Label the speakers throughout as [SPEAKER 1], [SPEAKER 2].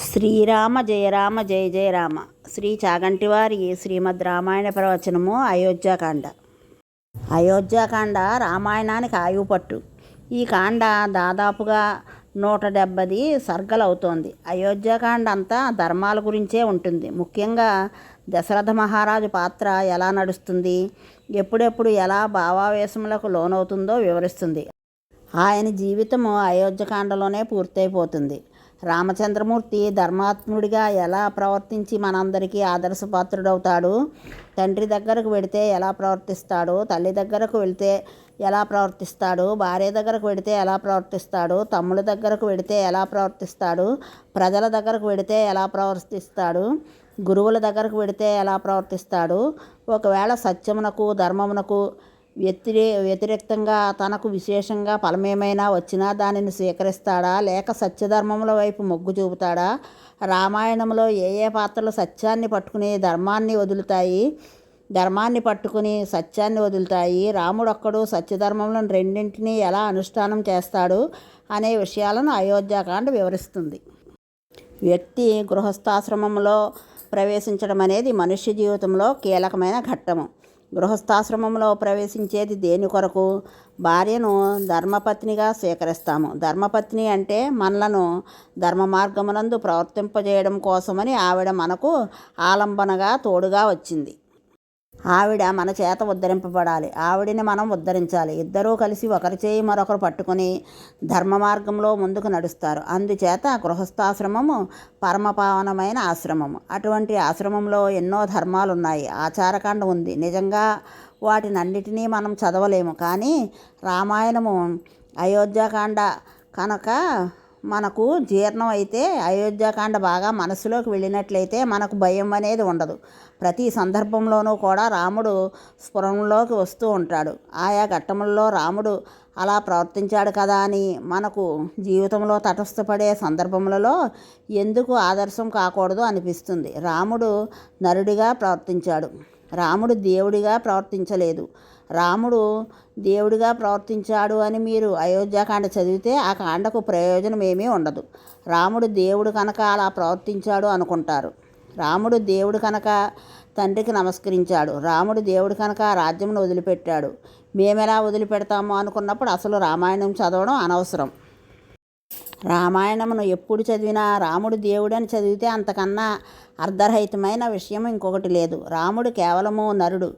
[SPEAKER 1] శ్రీరామ జయ రామ జయ జయ రామ. శ్రీ చాగంటివారి శ్రీమద్ రామాయణ ప్రవచనము అయోధ్యాకాండ. అయోధ్యాకాండ రామాయణానికి ఆయువు పట్టు. ఈ కాండ దాదాపుగా నూట డెబ్బది సర్గలవుతోంది. అయోధ్యాకాండ అంతా ధర్మాల గురించే ఉంటుంది. ముఖ్యంగా దశరథ మహారాజు పాత్ర ఎలా నడుస్తుంది ఎప్పుడెప్పుడు ఎలా భావావేశములకు లోనవుతుందో వివరిస్తుంది. ఆయన జీవితము అయోధ్యకాండలోనే పూర్తయిపోతుంది. రామచంద్రమూర్తి ధర్మాత్ముడిగా ఎలా ప్రవర్తించి మనందరికీ ఆదర్శపాత్రుడవుతాడు? తండ్రి దగ్గరకు వెడితే ఎలా ప్రవర్తిస్తాడు? తల్లి దగ్గరకు వెళితే ఎలా ప్రవర్తిస్తాడు? భార్య దగ్గరకు వెడితే ఎలా ప్రవర్తిస్తాడు? తమ్ముళ్ళ దగ్గరకు వెడితే ఎలా ప్రవర్తిస్తాడు? ప్రజల దగ్గరకు వెడితే ఎలా ప్రవర్తిస్తాడు? గురువుల దగ్గరకు వెడితే ఎలా ప్రవర్తిస్తాడు? ఒకవేళ సత్యమునకు ధర్మమునకు వ్యతిరే వ్యతిరేక్తంగా తనకు విశేషంగా ఫలమేమైనా వచ్చినా దానిని స్వీకరిస్తాడా? లేక సత్యధర్మముల వైపు మొగ్గు చూపుతాడా? రామాయణంలో ఏ ఏ పాత్రలు సత్యాన్ని పట్టుకుని ధర్మాన్ని వదులుతాయి? ధర్మాన్ని పట్టుకుని సత్యాన్ని వదులుతాయి. రాముడొక్కడు సత్యధర్మములను రెండింటినీ ఎలా అనుష్ఠానం చేస్తాడు అనే విషయాలను అయోధ్యాకాండ వివరిస్తుంది. వ్యక్తి గృహస్థాశ్రమంలో ప్రవేశించడం అనేది మనుష్య జీవితంలో కీలకమైన ఘట్టము. గృహస్థాశ్రమంలో ప్రవేశించేది దేని కొరకు? భార్యను ధర్మపత్నిగా స్వీకరిస్తాము. ధర్మపత్ని అంటే మనలను ధర్మ మార్గమునందు ప్రవర్తింపజేయడం కోసమని ఆవిడ మనకు ఆలంబనగా తోడుగా వచ్చింది. ఆవిడ మన చేత ఉద్ధరింపబడాలి. ఆవిడని మనం ఉద్ధరించాలి. ఇద్దరూ కలిసి ఒకరి చేయి మరొకరు పట్టుకొని ధర్మ మార్గంలో ముందుకు నడుస్తారు. అందుచేత గృహస్థాశ్రమము పరమపావనమైన ఆశ్రమము. అటువంటి ఆశ్రమంలో ఎన్నో ధర్మాలు ఉన్నాయి ఆచారకాండ ఉంది. నిజంగా వాటినన్నిటినీ మనం చదవలేము. కానీ రామాయణము అయోధ్యాకాండ కనుక మనకు జీర్ణం అయితే అయోధ్యాకాండ బాగా మనసులోకి వెళ్ళినట్లయితే మనకు భయం అనేది ఉండదు. ప్రతి సందర్భంలోనూ కూడా రాముడు స్ఫురంలోకి వస్తూ ఉంటాడు. ఆయా ఘట్టముల్లో రాముడు అలా ప్రవర్తించాడు కదా అని మనకు జీవితంలో తటస్థపడే సందర్భములలో ఎందుకు ఆదర్శం కాకూడదు అనిపిస్తుంది. రాముడు నరుడిగా ప్రవర్తించాడు. రాముడు దేవుడిగా ప్రవర్తించలేదు. రాముడు దేవుడిగా ప్రవర్తించాడు అని మీరు అయోధ్యాకాండ చదివితే ఆ కాండకు ప్రయోజనం ఏమీ ఉండదు. రాముడు దేవుడు కనుక అలా ప్రవర్తించాడు అనుకుంటారు. రాముడు దేవుడు కనుక తండ్రికి నమస్కరించాడు. రాముడు దేవుడు కనుక రాజ్యమును వదిలిపెట్టాడు. మేమెలా వదిలిపెడతామో అనుకున్నప్పుడు అసలు రామాయణం చదవడం అనవసరం. రామాయణమును ఎప్పుడు చదివినా రాముడు దేవుడని చదివితే అంతకన్నా అర్ధరహితమైన విషయం ఇంకొకటి లేదు. రాముడు కేవలము నరుడు.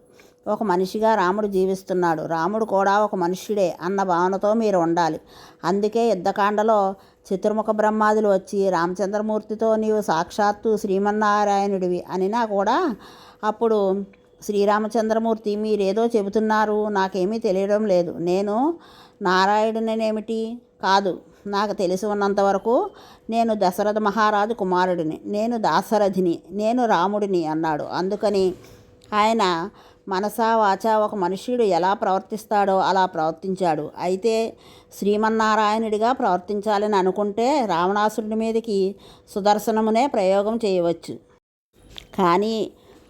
[SPEAKER 1] ఒక మనిషిగా రాముడు జీవిస్తున్నాడు. రాముడు కూడా ఒక మనుష్యుడే అన్న భావనతో మీరు ఉండాలి. అందుకే యుద్ధకాండలో చతుర్ముఖ బ్రహ్మాదులు వచ్చి రామచంద్రమూర్తితో నీవు సాక్షాత్తు శ్రీమన్నారాయణుడివి అనినా కూడా అప్పుడు శ్రీరామచంద్రమూర్తి మీరేదో చెబుతున్నారు నాకేమీ తెలియడం లేదు. నేను నారాయణునేమిటి కాదు నాకు తెలిసి ఉన్నంతవరకు నేను దశరథ మహారాజు కుమారుడిని. నేను దాశరథిని నేను రాముడిని అన్నాడు. అందుకని ఆయన మనసా వాచా ఒక మనుష్యుడు ఎలా ప్రవర్తిస్తాడో అలా ప్రవర్తించాడు. అయితే శ్రీమన్నారాయణుడిగా ప్రవర్తించాలని అనుకుంటే రావణాసురుడి మీదకి సుదర్శనమునే ప్రయోగం చేయవచ్చు. కానీ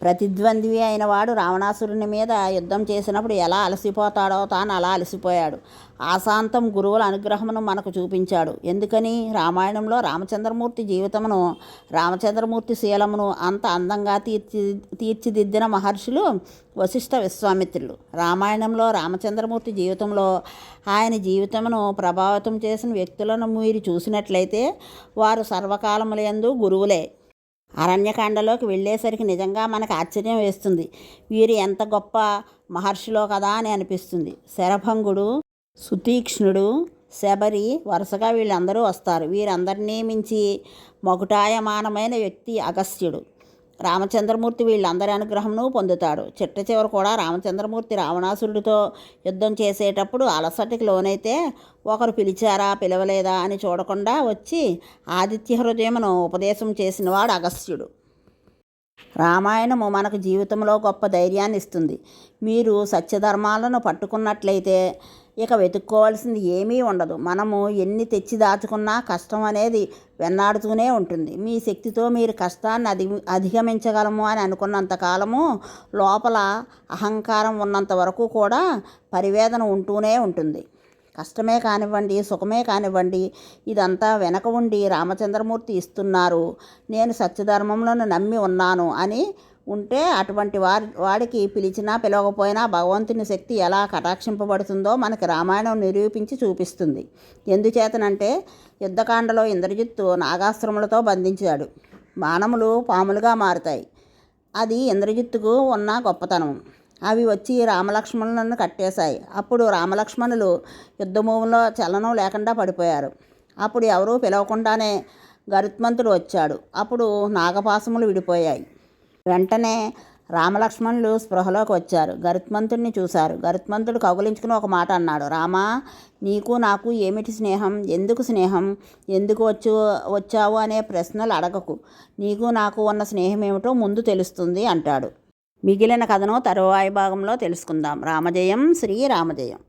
[SPEAKER 1] ప్రతిద్వంద్వి అయిన వాడు రావణాసురుని మీద యుద్ధం చేసినప్పుడు ఎలా అలసిపోతాడో తాను అలా అలసిపోయాడు. ఆశాంతం గురువుల అనుగ్రహమును మనకు చూపించాడు. ఎందుకని? రామాయణంలో రామచంద్రమూర్తి జీవితమును రామచంద్రమూర్తి శీలమును అంత అందంగా తీర్చి తీర్చిదిద్దిన మహర్షులు వశిష్ఠ విశ్వామిత్రులు. రామాయణంలో రామచంద్రమూర్తి జీవితంలో ఆయన జీవితమును ప్రభావితం చేసిన వ్యక్తులను మీరు చూసినట్లయితే వారు సర్వకాలములందు గురువులే. అరణ్యకాండలోకి వెళ్ళేసరికి నిజంగా మనకు ఆశ్చర్యం వేస్తుంది. వీరు ఎంత గొప్ప మహర్షిలో కదా అని అనిపిస్తుంది. శరభంగుడు సుతీక్ష్ణుడు శబరి వరుసగా వీళ్ళందరూ వస్తారు. వీరందరినీ మించి మకుటాయమానమైన వ్యక్తి అగస్త్యుడు. రామచంద్రమూర్తి వీళ్ళందరి అనుగ్రహమును పొందుతాడు. చిట్ట చివరి కూడా రామచంద్రమూర్తి రావణాసురుడితో యుద్ధం చేసేటప్పుడు అలసటికి లోనైతే ఒకరు పిలిచారా పిలవలేదా అని చూడకుండా వచ్చి ఆదిత్య హృదయమును ఉపదేశం చేసినవాడు అగస్త్యుడు. రామాయణము మనకు జీవితంలో గొప్ప ధైర్యాన్ని ఇస్తుంది మీరు సత్యధర్మాలను పట్టుకున్నట్లయితే ఇక వెతుక్కోవాల్సింది ఏమీ ఉండదు. మనము ఎన్ని తెచ్చి దాచుకున్నా కష్టం అనేది వెన్నాడుతూనే ఉంటుంది. మీ శక్తితో మీరు కష్టాన్ని అధి అధిగమించగలము అని అనుకున్నంత కాలము లోపల అహంకారం ఉన్నంత వరకు కూడా పరివేదన ఉంటూనే ఉంటుంది. కష్టమే కానివ్వండి సుఖమే కానివ్వండి ఇదంతా వెనక ఉండి రామచంద్రమూర్తి ఇస్తున్నారు. నేను సత్యధర్మంలో నమ్మి ఉన్నాను అని ఉంటే అటువంటి వారి వాడికి పిలిచినా పిలవకపోయినా భగవంతుని శక్తి ఎలా కటాక్షింపబడుతుందో మనకి రామాయణం నిరూపించి చూపిస్తుంది. ఎందుచేతనంటే యుద్ధకాండలో ఇంద్రజిత్తు నాగాస్త్రములతో బంధించాడు. బాణములు పాములుగా మారుతాయి. అది ఇంద్రజిత్తుకు ఉన్న గొప్పతనం. అవి వచ్చి రామలక్ష్మణులను కట్టేశాయి. అప్పుడు రామలక్ష్మణులు యుద్ధభూమిలో చలనం లేకుండా పడిపోయారు. అప్పుడు ఎవరూ పిలవకుండానే గరుత్మంతుడు వచ్చాడు. అప్పుడు నాగపాసములు విడిపోయాయి. వెంటనే రామలక్ష్మణులు స్పృహలోకి వచ్చారు. గరుత్మంతుడిని చూశారు. గరుత్మంతుడు కౌగులించుకుని ఒక మాట అన్నాడు. రామా నీకు నాకు ఏమిటి స్నేహం? ఎందుకు స్నేహం? ఎందుకు వచ్చు వచ్చావు అనే ప్రశ్నలు అడగకు. నీకు నాకు ఉన్న స్నేహం ఏమిటో ముందు తెలుస్తుంది అంటాడు. మిగిలిన కథను తరువాయి భాగంలో తెలుసుకుందాం. రామజయం శ్రీ రామజయం.